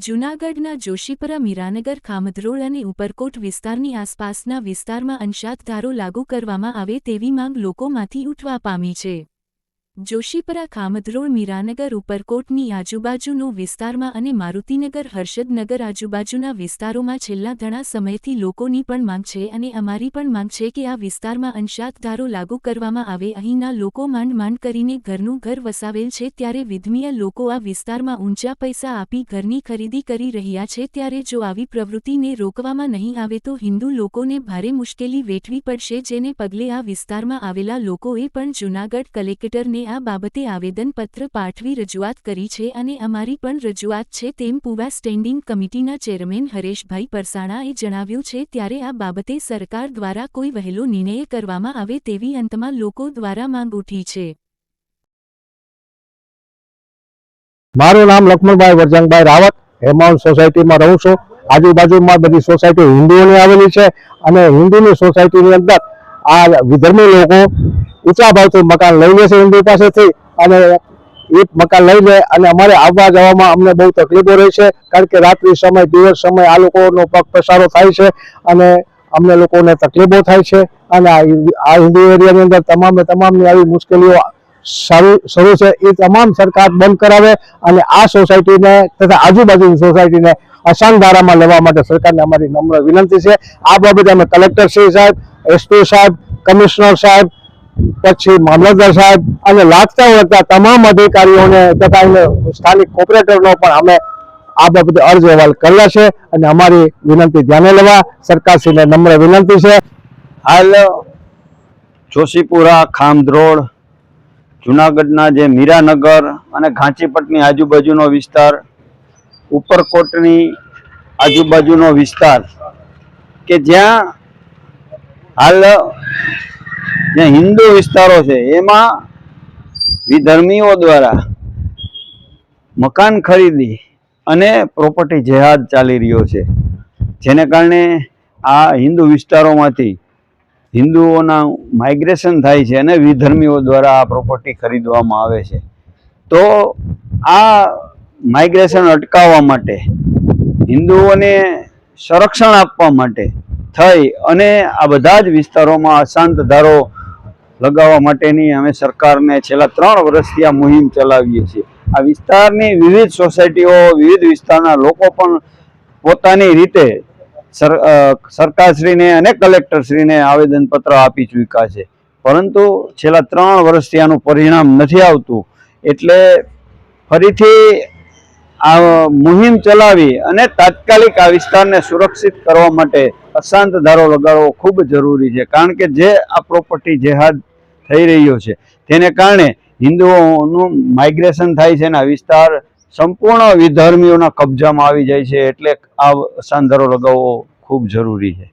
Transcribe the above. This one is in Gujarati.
જૂનાગઢના જોશીપરા મીરાનગર, ખામધરોળ અને ઉપરકોટ વિસ્તારની આસપાસના વિસ્તારમાં અંશાતધારો લાગુ કરવામાં આવે તેવી માંગ લોકોમાંથી ઉઠવા પામી છે. જોશીપરા ખામધરોળ મીરાનગર ઉપરકોટની આજુબાજુનો વિસ્તારમાં અને મારુતિનગર હર્ષદનગર આજુબાજુના વિસ્તારોમાં છેલ્લા ઘણા સમયથી લોકોની પણ માંગ છે અને અમારી પણ માંગ છે કે આ વિસ્તારમાં અંશાતધારો લાગુ કરવામાં આવે. અહીંના લોકો માંડ માંડ કરીને ઘરનું ઘર વસાવેલ છે. ત્યારે વિધમીય લોકો આ વિસ્તારમાં ઊંચા પૈસા આપી ઘરની ખરીદી કરી રહ્યા છે. ત્યારે જો આવી પ્રવૃત્તિને રોકવામાં નહીં આવે તો હિન્દુ લોકોને ભારે મુશ્કેલી વેઠવી પડશે. જેને પગલે આ વિસ્તારમાં આવેલા લોકોએ પણ જૂનાગઢ કલેક્ટરને આ બાબતે આવેદનપત્ર પાઠવી રજૂઆત કરી છે અને અમારી પણ રજૂઆત છે તેમ પૂવા સ્ટેન્ડિંગ કમિટીના ચેરમેન હરેશભાઈ પરસાણાએ જણાવ્યું છે, ત્યારે આ બાબતે સરકાર દ્વારા કોઈ વહેલો નિર્ણય કરવામાં આવે તેવી અંતમાં લોકો દ્વારા માંગ ઉઠી છે. મારું નામ લક્ષ્મણભાઈ વરજંગભાઈ રાવત હેમાઉન્ટ સોસાયટીમાં રહું છું. આજુબાજુમાં બધી સોસાયટી હિન્દુઓની આવેલી છે અને હિન્દુની સોસાયટીની અંદર આ વિધર્મી લોકો ઊંચા ભાવથી મકાન લઈ લે છે હિન્દુ પાસેથી અને એ મકાન લઈ લે અને અમારે આવવા જવામાં અમને બહુ તકલીફો રહી છે, કારણ કે રાત્રિ સમય, દિવસ સમય આ લોકોનો પગ પસારો થાય છે અને અમને લોકોને તકલીફો થાય છે અને આ હિન્દુ- એરિયાની અંદર તમામે તમામની આવી મુશ્કેલીઓ શરૂ છે. એ તમામ સરકાર બંધ કરાવે અને આ સોસાયટીને તથા આજુબાજુની સોસાયટીને અસાન ધારામાં લેવા માટે સરકારને અમારી નમ્ર વિનંતી છે. આ બાબતે અમે કલેક્ટર શ્રી સાહેબ એસપી સાહેબ, કમિશનર સાહેબ પછી મામલતદાર સાહેબ અને લાગતા વળગતા તમામ અધિકારીઓને તથા સ્થાનિક કોર્પોરેટરનો પણ અમે આ બાબતે અરજ અહેવાલ કર્યા છે અને અમારી વિનંતી ધ્યાને લેવા સરકારશ્રીને નમ્ર વિનંતી છે. હાલ જોશીપુરા ખામધ્રોડ જુનાગઢના જે મીરાનગર અને ઘાંચીપટની આજુબાજુનો વિસ્તાર, ઉપરકોટની આજુબાજુનો વિસ્તાર કે જ્યાં હાલ જે હિન્દુ વિસ્તારો છે, એમાં વિધર્મીઓ દ્વારા મકાન ખરીદી અને પ્રોપર્ટી જેહાદ ચાલી રહ્યો છે. જેને કારણે આ હિન્દુ વિસ્તારોમાંથી હિન્દુઓના માઇગ્રેશન થાય છે અને વિધર્મીઓ દ્વારા આ પ્રોપર્ટી ખરીદવામાં આવે છે. તો આ માઇગ્રેશન અટકાવવા માટે, હિન્દુઓને સંરક્ષણ આપવા માટે થઈ અને આ બધા જ વિસ્તારોમાં અશાંત ધારો લગાવવા માટેની અમે સરકારને છેલ્લા ત્રણ વર્ષથી આ મુહિમ ચલાવીએ છીએ. આ વિસ્તારની વિવિધ સોસાયટીઓ, વિવિધ વિસ્તારના લોકો પણ પોતાની રીતે સર સરકારશ્રીને અને કલેક્ટરશ્રીને આવેદનપત્ર આપી ચૂક્યા છે. પરંતુ છેલ્લા ત્રણ વર્ષથી આનું પરિણામ નથી આવતું. એટલે ફરીથી આ મુહિમ ચલાવી અને તાત્કાલિક આ વિસ્તારને સુરક્ષિત કરવા માટે અશાંત ધારો લગાડવો ખૂબ જરૂરી છે. કારણ કે જે આ પ્રોપર્ટી જેહાદ થઈ રહ્યો છે. તેને કારણે હિન્દુઓનું માઇગ્રેશન થાય છે અને આ વિસ્તાર સંપૂર્ણ વિધર્મીઓના કબજામાં આવી જાય છે. એટલે આ સાંધારો લગાવવો ખૂબ જરૂરી છે.